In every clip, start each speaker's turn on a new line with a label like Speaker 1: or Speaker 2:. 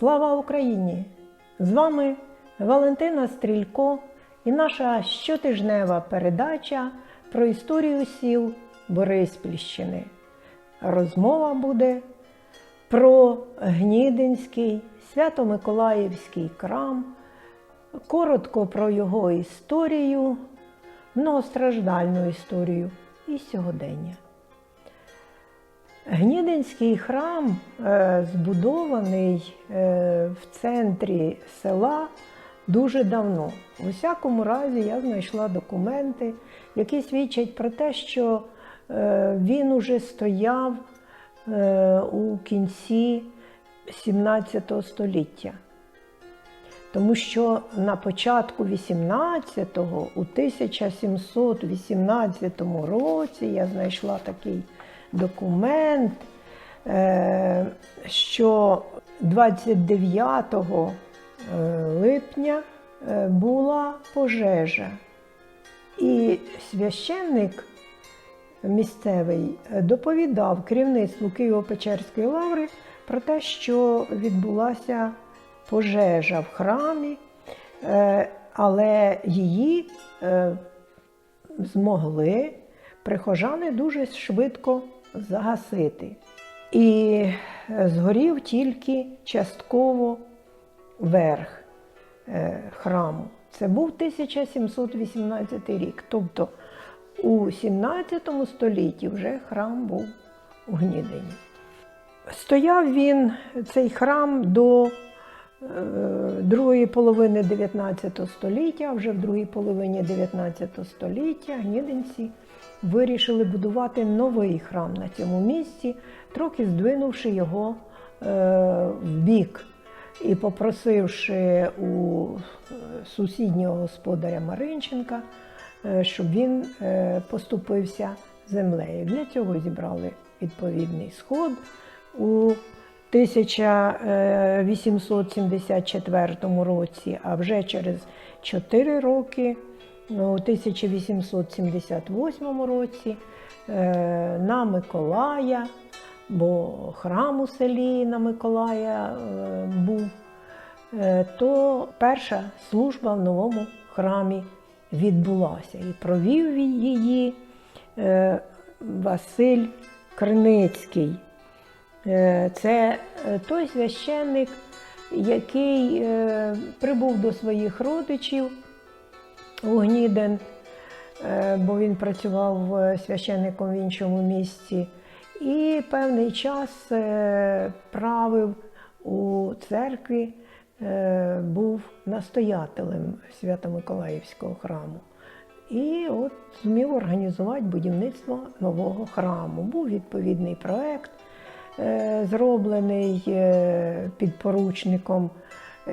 Speaker 1: Слава Україні! З вами Валентина Стрілько і наша щотижнева передача про історію сіл Бориспільщини. Розмова буде про Гнідинський Свято-Миколаївський крам, коротко про його історію, многостраждальну історію і сьогодення. Гнідинський храм е, збудований е, в центрі села дуже давно. У всякому разі, я знайшла документи, які свідчать про те, що е, він уже стояв у кінці 17 століття. Тому що на початку 18-го, у 1718 році, я знайшла такий документ, е, що 29 липня е, була пожежа. І священник місцевий доповідав керівництву Києво-Печерської лаври про те, що відбулася пожежа в храмі, е, але її е, змогли прихожани дуже швидко загасити. І згорів тільки частково верх е, храму. Це був 1718 рік. Тобто у 17 столітті вже храм був у Гнідині. Стояв він, цей храм, до другої половини 19 століття, вже в другій половині 19 століття гнідинці вирішили будувати новий храм на цьому місці, трохи здвинувши його е, в бік і попросивши у е, сусіднього господаря Маринченка, е, щоб він е, поступився землею. Для цього зібрали відповідний сход у 1874 році, а вже через 4 роки, у 1878 році, е, на Миколая, бо храм у селі на Миколая е, був, е, то перша служба в новому храмі відбулася. І провів її е, Василь Криницький. Е, Це е, той священник, який е, прибув до своїх родичів у Гніден, бо він працював священником в іншому місці, і певний час правив у церкві, був настоятелем Свято-Миколаївського храму. І от зумів організувати будівництво нового храму. Був відповідний проект, зроблений е, підпоручником,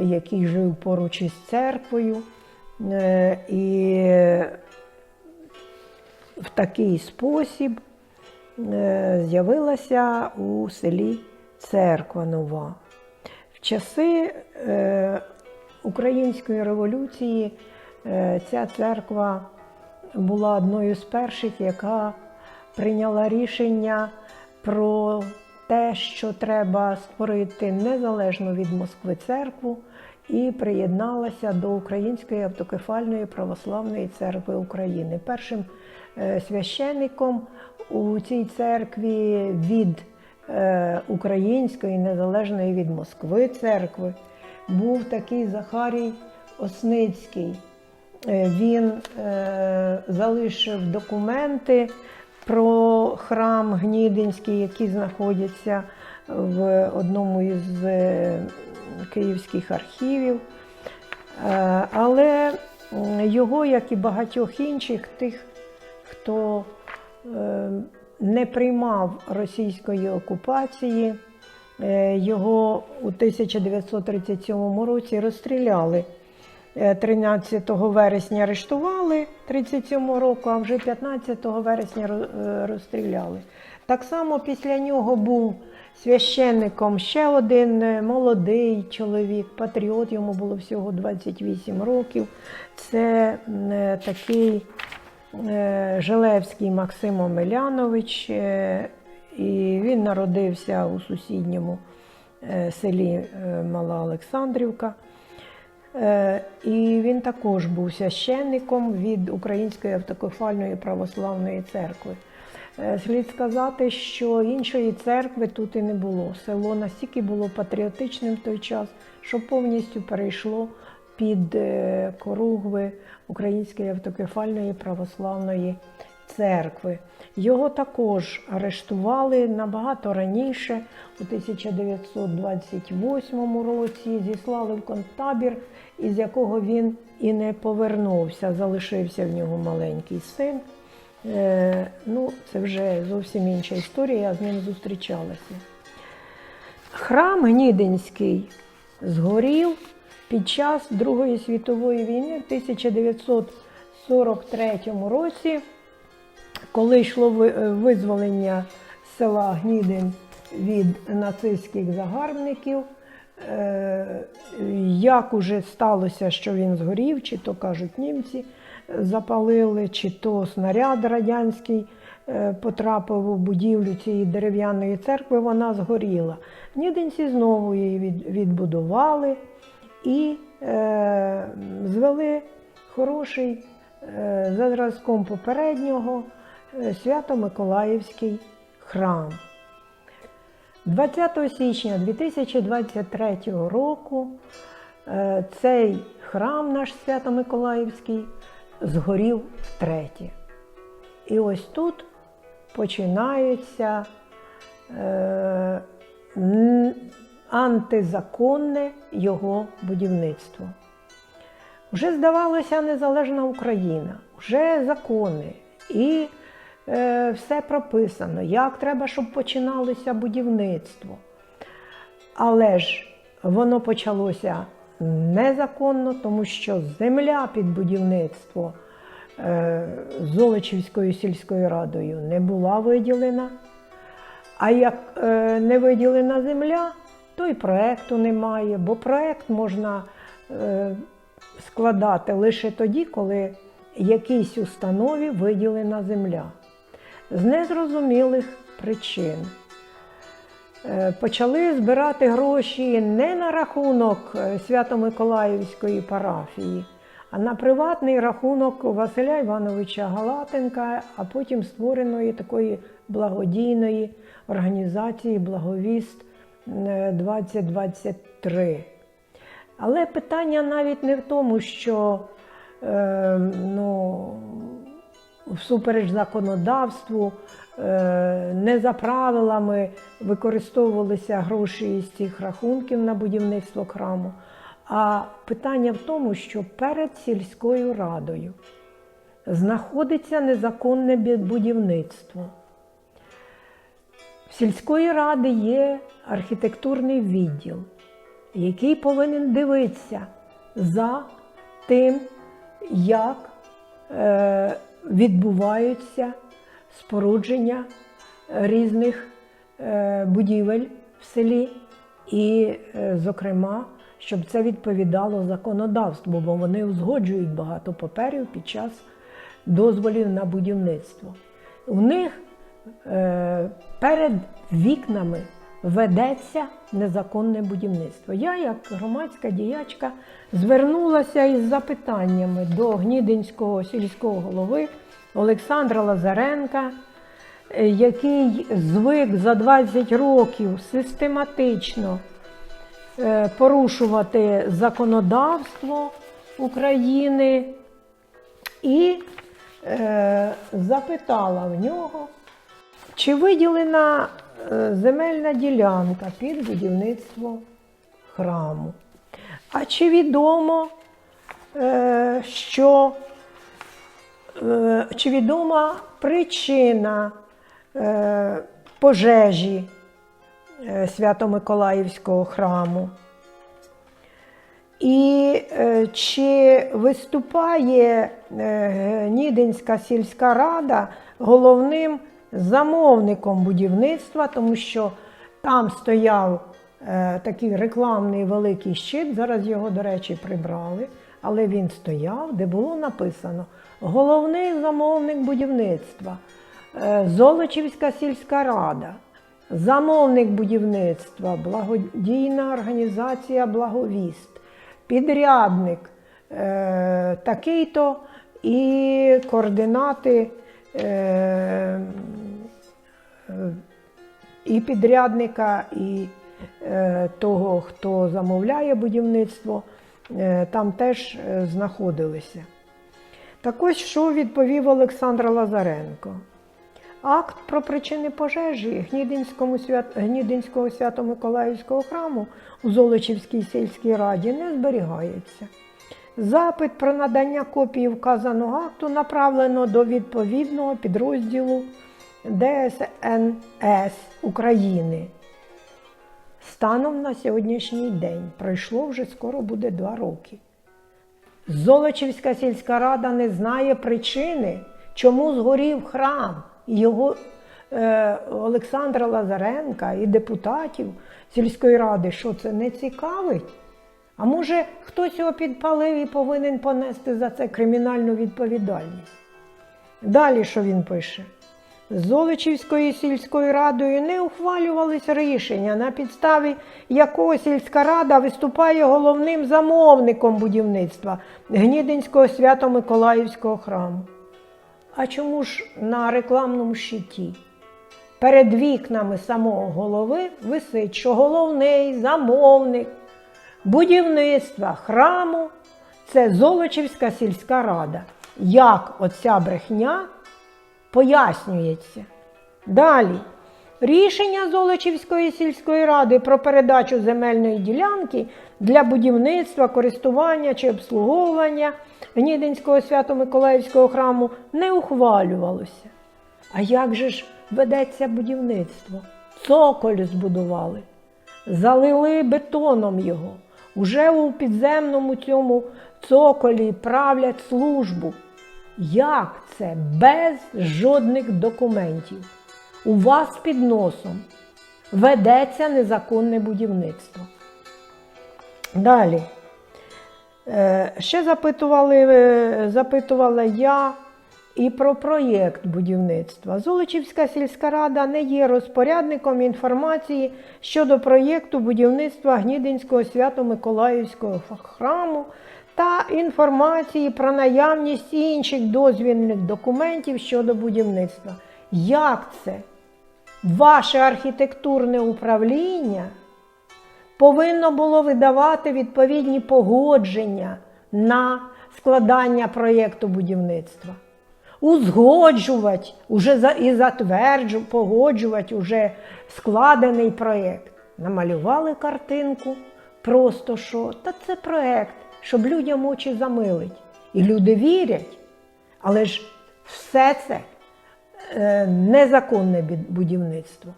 Speaker 1: який жив поруч із церквою. Е, І в такий спосіб е, з'явилася у селі церква нова. В часи е, Української революції е, ця церква була одною з перших, яка прийняла рішення про те, що треба створити незалежну від Москви церкву, і приєдналася до Української автокефальної православної церкви України. Першим е, священником у цій церкві від е, Української незалежної від Москви церкви був такий Захарій Осницький. Е, Він залишив документи про храм Гнідинський, які знаходяться в одному із е, київських архівів. Е, але його, як і багатьох інших, тих, хто е, не приймав російської окупації, його у 1937 році розстріляли. Е, 13 вересня арештували 37 року, а вже 15 вересня е, розстріляли. Так само після нього був священником ще один е, молодий чоловік, патріот, йому було всього 28 років. Це е, такий е, Желевський Максим Омелянович, е, і він народився у сусідньому е, селі е, Мала Олександрівка. Е, І він також був священником від Української автокефальної православної церкви. Е, Слід сказати, що іншої церкви тут і не було. Село настільки було патріотичним в той час, що повністю перейшло під е, коругви Української автокефальної православної церкви. Його також арештували набагато раніше, у 1928 році, зіслали в концтабір, із якого він і не повернувся. Залишився в нього маленький син. Е, ну, це вже зовсім інша історія, я з ним зустрічалася. Храм Гнідинський згорів під час Другої світової війни в 1943 році, коли йшло е, визволення села Гнідин від нацистських загарбників. Е, Як уже сталося, що він згорів, чи то кажуть німці запалили, чи то снаряд радянський е, потрапив у будівлю цієї дерев'яної церкви, вона згоріла. Нідинці знову її відбудували і звели хороший за зразком попереднього Свято-Миколаївський храм. 20 січня 2023 року е, цей храм наш Свято-Миколаївський згорів втретє. І ось тут починається е, антизаконне його будівництво. Вже здавалося незалежна Україна, вже закони і е, все прописано, як треба, щоб починалося будівництво. Але ж воно почалося незаконно, тому що земля під будівництво е, Золочівською сільською радою не була виділена. А як е, не виділена земля, то й проекту немає, бо проект можна е, складати лише тоді, коли якійсь установі виділена земля. З незрозумілих причин. Е, Почали збирати гроші не на рахунок е, Свято-Миколаївської парафії, а на приватний рахунок Василя Івановича Галатенка, а потім створеної такої благодійної організації Благовіст е, 2023. Але питання навіть не в тому, що е, ну, всупереч законодавству, е, не за правилами використовувалися гроші із цих рахунків на будівництво храму. А питання в тому, що перед сільською радою знаходиться незаконне будівництво. В сільської ради є архітектурний відділ, який повинен дивитися за тим, як е, відбуваються спорудження різних е, будівель в селі, і, е, зокрема, щоб це відповідало законодавству, бо вони узгоджують багато паперів під час дозволів на будівництво. У них е, перед вікнами ведеться незаконне будівництво. Я, як громадська діячка, звернулася із запитаннями до Гнідинського сільського голови Олександра Лазаренка, е, який звик за 20 років систематично е, порушувати законодавство України і е, запитала в нього, чи виділена земельна ділянка під будівництво храму. А чи відомо, е, що е, чи відома причина е, пожежі е, Свято-Миколаївського храму? І е, чи виступає е, Нідинська сільська рада головним замовником будівництва, тому що там стояв е, такий рекламний великий щит, зараз його, до речі, прибрали, але він стояв, де було написано Головний замовник будівництва, е, Золочівська сільська рада. замовник будівництва, благодійна організація Благовіст, підрядник е, такий-то і координати е, і підрядника, і е, того, хто замовляє будівництво, е, там теж знаходилися. Так ось що відповів Олександр Лазаренко. Акт про причини пожежі Гнідинському свят... Гнідинського Свято-Миколаївського храму у Золочівській сільській раді не зберігається. Запит про надання копії вказаного акту направлено до відповідного підрозділу ДСНС України. Станом на сьогоднішній день пройшло вже скоро буде два роки. Золочівська сільська рада не знає причини, чому згорів храм. Його е, Олександра Лазаренка і депутатів сільської ради, що це не цікавить? А може хтось його підпалив і повинен понести за це кримінальну відповідальність? Далі що він пише? З Золочівською сільською радою не ухвалювалися рішення, на підставі якого сільська рада виступає головним замовником будівництва Гнідинського свято-Миколаївського храму. А чому ж на рекламному щиті? Перед вікнами самого голови висить, що головний замовник будівництва храму це Золочівська сільська рада. Як оця брехня пояснюється? Далі. Рішення Золочівської сільської ради про передачу земельної ділянки для будівництва, користування чи обслуговування Гнідинського свято-Миколаївського храму не ухвалювалося. А як же ж ведеться будівництво? Цоколь збудували, залили бетоном його. Уже у підземному цьому цоколі правлять службу. Як це без жодних документів? У вас під носом ведеться незаконне будівництво. Далі. Е, Ще запитували, е, запитувала я і про проєкт будівництва. Золочівська сільська рада не є розпорядником інформації щодо проєкту будівництва Гнідинського свято-Миколаївського храму та інформації про наявність інших дозвільних документів щодо будівництва. Як це? Ваше архітектурне управління повинно було видавати відповідні погодження на складання проєкту будівництва, узгоджувати уже і затверджувати, погоджувати уже складений проєкт. Намалювали картинку, просто що, та це проєкт, щоб людям очі замилить. І люди вірять, але ж все це е, незаконне будівництво.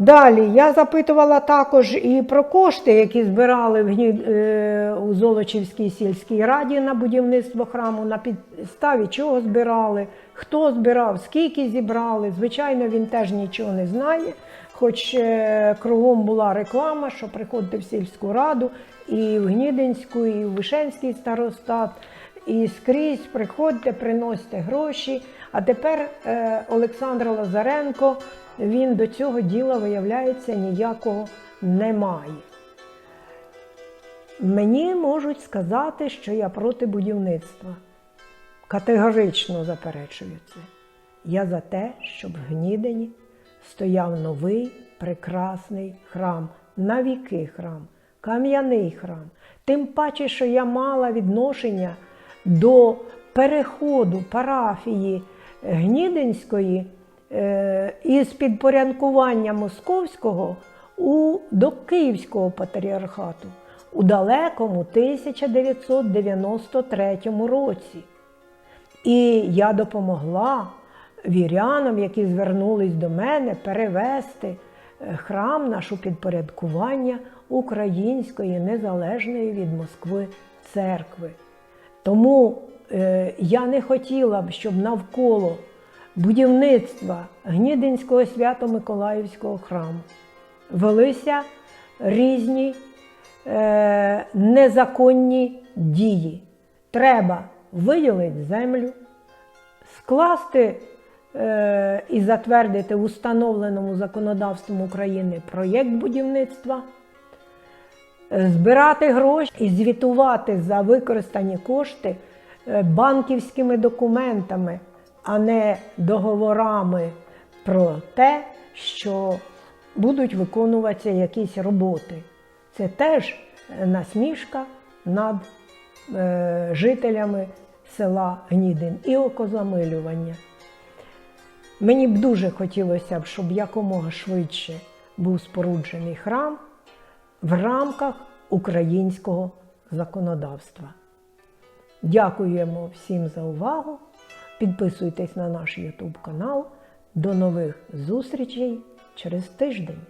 Speaker 1: Далі я запитувала також і про кошти, які збирали в е, у Золочівській сільській раді на будівництво храму, на підставі чого збирали, хто збирав, скільки зібрали. Звичайно, він теж нічого не знає, хоч е, кругом була реклама, що приходьте в сільську раду, і в Гнідинську, і в Вишенський старостат. І скрізь приходьте, приносьте гроші. А тепер е, Олександр Лазаренко він до цього діла, виявляється, ніякого не має. Мені можуть сказати, що я проти будівництва. Категорично заперечую це. Я за те, щоб в Гнідині стояв новий прекрасний храм, навіки храм, кам'яний храм. Тим паче, що я мала відношення до переходу парафії Гнідинської е, із підпорядкування Московського у, до Київського патріархату у далекому 1993 році. І я допомогла вірянам, які звернулись до мене, перевести е, храм наш у підпорядкування Української незалежної від Москви церкви. Тому е, я не хотіла б, щоб навколо будівництва Гнідинського свято-Миколаївського храму велися різні е, незаконні дії. Треба виділити землю, скласти е, і затвердити установленому законодавством України проєкт будівництва, збирати гроші і звітувати за використані кошти е, банківськими документами, а не договорами про те, що будуть виконуватися якісь роботи. Це теж е, насмішка над е, жителями села Гнідин і окозамилювання. Мені б дуже хотілося б, щоб якомога швидше був споруджений храм в рамках українського законодавства. Дякуємо всім за увагу. Підписуйтесь на наш YouTube канал. До нових зустрічей через тиждень.